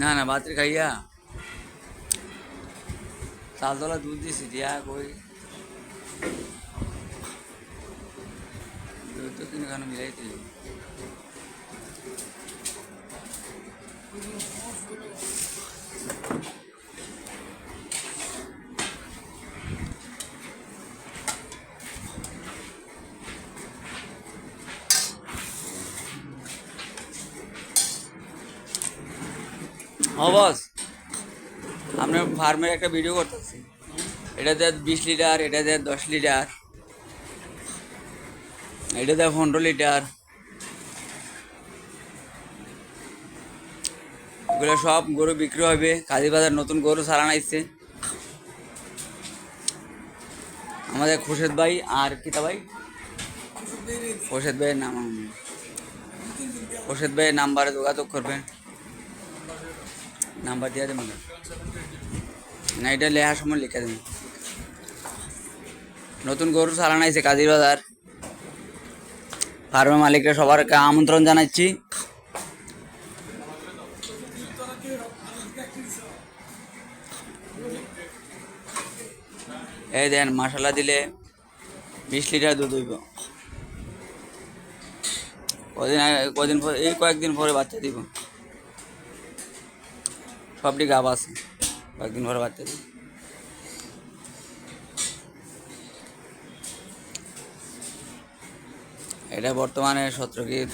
না না বাতিল খাইয়া। চালতলা দুধ দিছি দিয়া কই। দুধ তো কিনে খানো মিলাই বস আপনার ফার্মের একটা ভিডিও করতেছি। এটা দেয় বিশ লিটার, এটা দেয় দশ লিটার, এটা দেয় পনেরো লিটার, এগুলো সব গরু বিক্রি হবে। কাজী বাজার নতুন গরু সারান আসছে আমাদের খুরশেদ ভাই আর কিতা ভাই? খুরশেদ ভাইয়ের নাম খুরশেদ ভাইয়ের নাম্বারে যোগাযোগ করবেন। নাম্বার দিয়ে দেবেন। না, এটা লেখার সময় লিখে দেবেন। নতুন গরু চালান আইছে কাজীর বাজার। ফার্মের মালিকরা সবারকে আমন্ত্রণ জানাচ্ছি। এই দেন মশলা দিলে বিশ লিটার দুধ হইব। কদিন কদিন পরে এই কয়েকদিন পরে বাচ্চা দিব। সবটি গাব আছে কয়েকদিন ভরে বাচ্চা এটা বর্তমানে সতেরো কেজি